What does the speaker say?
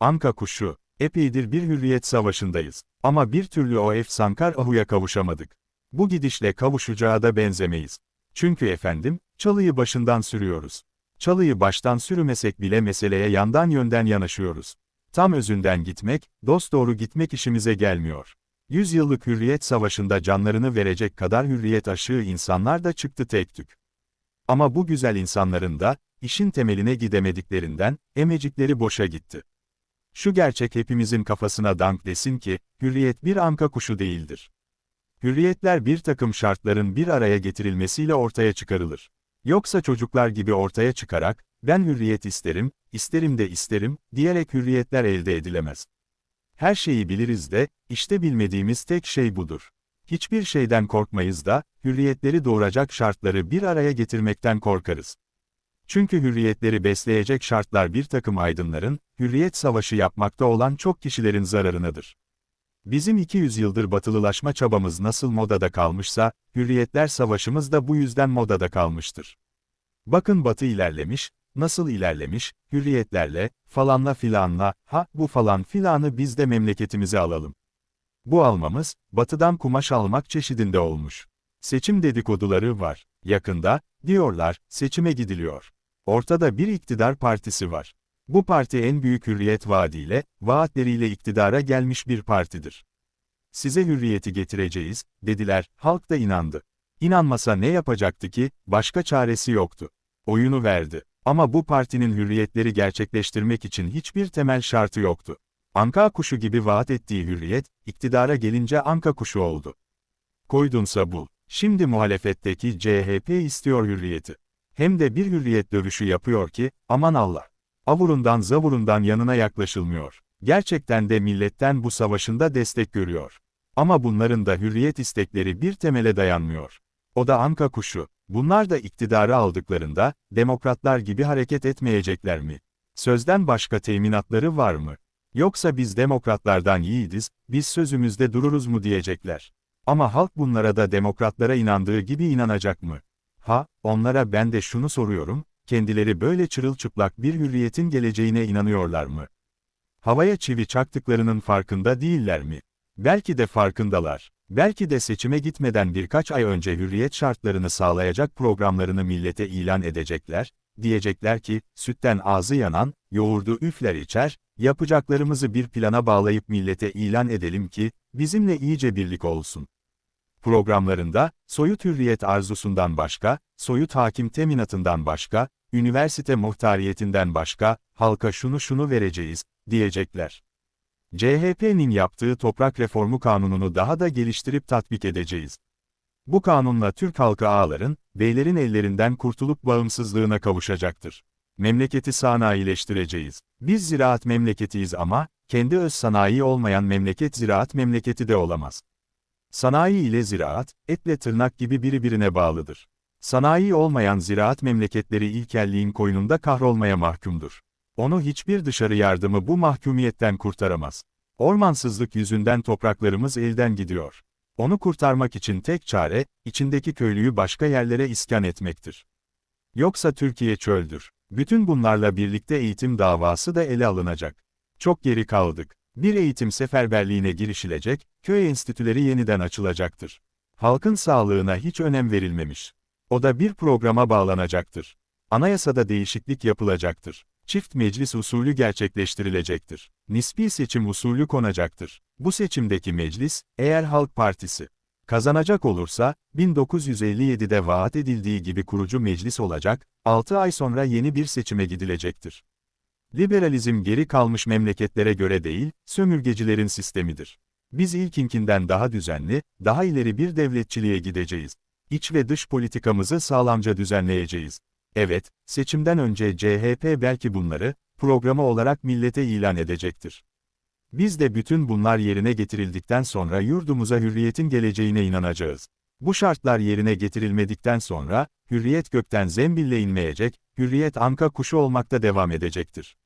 Anka kuşu, epeydir bir hürriyet savaşındayız. Ama bir türlü o efsankar ahuya kavuşamadık. Bu gidişle kavuşacağı da benzemeyiz. Çünkü efendim, çalıyı başından sürüyoruz. Çalıyı baştan sürümesek bile meseleye yandan yönden yanaşıyoruz. Tam özünden gitmek, dosdoğru gitmek işimize gelmiyor. Yüzyıllık hürriyet savaşında canlarını verecek kadar hürriyet aşığı insanlar da çıktı tek tük. Ama bu güzel insanların da, işin temeline gidemediklerinden, emecikleri boşa gitti. Şu gerçek hepimizin kafasına dank desin ki, hürriyet bir anka kuşu değildir. Hürriyetler bir takım şartların bir araya getirilmesiyle ortaya çıkarılır. Yoksa çocuklar gibi ortaya çıkarak, ben hürriyet isterim, isterim de isterim, diyerek hürriyetler elde edilemez. Her şeyi biliriz de, işte bilmediğimiz tek şey budur. Hiçbir şeyden korkmayız da, hürriyetleri doğuracak şartları bir araya getirmekten korkarız. Çünkü hürriyetleri besleyecek şartlar bir takım aydınların, hürriyet savaşı yapmakta olan çok kişilerin zararınadır. Bizim 200 yıldır batılılaşma çabamız nasıl modada kalmışsa, hürriyetler savaşımız da bu yüzden modada kalmıştır. Bakın batı ilerlemiş, nasıl ilerlemiş, hürriyetlerle, falanla filanla, ha bu falan filanı biz de memleketimize alalım. Bu almamız, batıdan kumaş almak çeşidinde olmuş. Seçim dedikoduları var. Yakında, diyorlar, seçime gidiliyor. Ortada bir iktidar partisi var. Bu parti en büyük hürriyet vaadiyle, vaatleriyle iktidara gelmiş bir partidir. Size hürriyeti getireceğiz, dediler, halk da inandı. İnanmasa ne yapacaktı ki, başka çaresi yoktu. Oyunu verdi. Ama bu partinin hürriyetleri gerçekleştirmek için hiçbir temel şartı yoktu. Anka kuşu gibi vaat ettiği hürriyet, iktidara gelince anka kuşu oldu. Koydunsa bul. Şimdi muhalefetteki CHP istiyor hürriyeti. Hem de bir hürriyet dövüşü yapıyor ki, aman Allah. Avurundan zavurundan yanına yaklaşılmıyor. Gerçekten de milletten bu savaşında destek görüyor. Ama bunların da hürriyet istekleri bir temele dayanmıyor. O da anka kuşu. Bunlar da iktidarı aldıklarında, demokratlar gibi hareket etmeyecekler mi? Sözden başka teminatları var mı? Yoksa biz demokratlardan yiğidiz, biz sözümüzde dururuz mu diyecekler. Ama halk bunlara da demokratlara inandığı gibi inanacak mı? Ha, onlara ben de şunu soruyorum, kendileri böyle çırılçıplak bir hürriyetin geleceğine inanıyorlar mı? Havaya çivi çaktıklarının farkında değiller mi? Belki de farkındalar. Belki de seçime gitmeden birkaç ay önce hürriyet şartlarını sağlayacak programlarını millete ilan edecekler, diyecekler ki, sütten ağzı yanan, yoğurdu üfler içer, yapacaklarımızı bir plana bağlayıp millete ilan edelim ki, bizimle iyice birlik olsun. Programlarında, soyut hürriyet arzusundan başka, soyut hakim teminatından başka, üniversite muhtariyetinden başka, halka şunu şunu vereceğiz, diyecekler. CHP'nin yaptığı toprak reformu kanununu daha da geliştirip tatbik edeceğiz. Bu kanunla Türk halkı ağaların, beylerin ellerinden kurtulup bağımsızlığına kavuşacaktır. Memleketi sanayileştireceğiz. Biz ziraat memleketiyiz ama, kendi öz sanayi olmayan memleket ziraat memleketi de olamaz. Sanayi ile ziraat, etle tırnak gibi birbirine bağlıdır. Sanayi olmayan ziraat memleketleri ilkelliğin koynunda kahrolmaya mahkumdur. Onu hiçbir dışarı yardımı bu mahkumiyetten kurtaramaz. Ormansızlık yüzünden topraklarımız elden gidiyor. Onu kurtarmak için tek çare, içindeki köylüyü başka yerlere iskan etmektir. Yoksa Türkiye çöldür. Bütün bunlarla birlikte eğitim davası da ele alınacak. Çok geri kaldık. Bir eğitim seferberliğine girişilecek, köy enstitüleri yeniden açılacaktır. Halkın sağlığına hiç önem verilmemiş. O da bir programa bağlanacaktır. Anayasada değişiklik yapılacaktır. Çift meclis usulü gerçekleştirilecektir. Nispi seçim usulü konacaktır. Bu seçimdeki meclis, eğer Halk Partisi kazanacak olursa, 1957'de vaat edildiği gibi kurucu meclis olacak, 6 ay sonra yeni bir seçime gidilecektir. Liberalizm geri kalmış memleketlere göre değil, sömürgecilerin sistemidir. Biz ilkinkinden daha düzenli, daha ileri bir devletçiliğe gideceğiz. İç ve dış politikamızı sağlamca düzenleyeceğiz. Evet, seçimden önce CHP belki bunları, programı olarak millete ilan edecektir. Biz de bütün bunlar yerine getirildikten sonra yurdumuza hürriyetin geleceğine inanacağız. Bu şartlar yerine getirilmedikten sonra, hürriyet gökten zembille inmeyecek, hürriyet anka kuşu olmakta devam edecektir.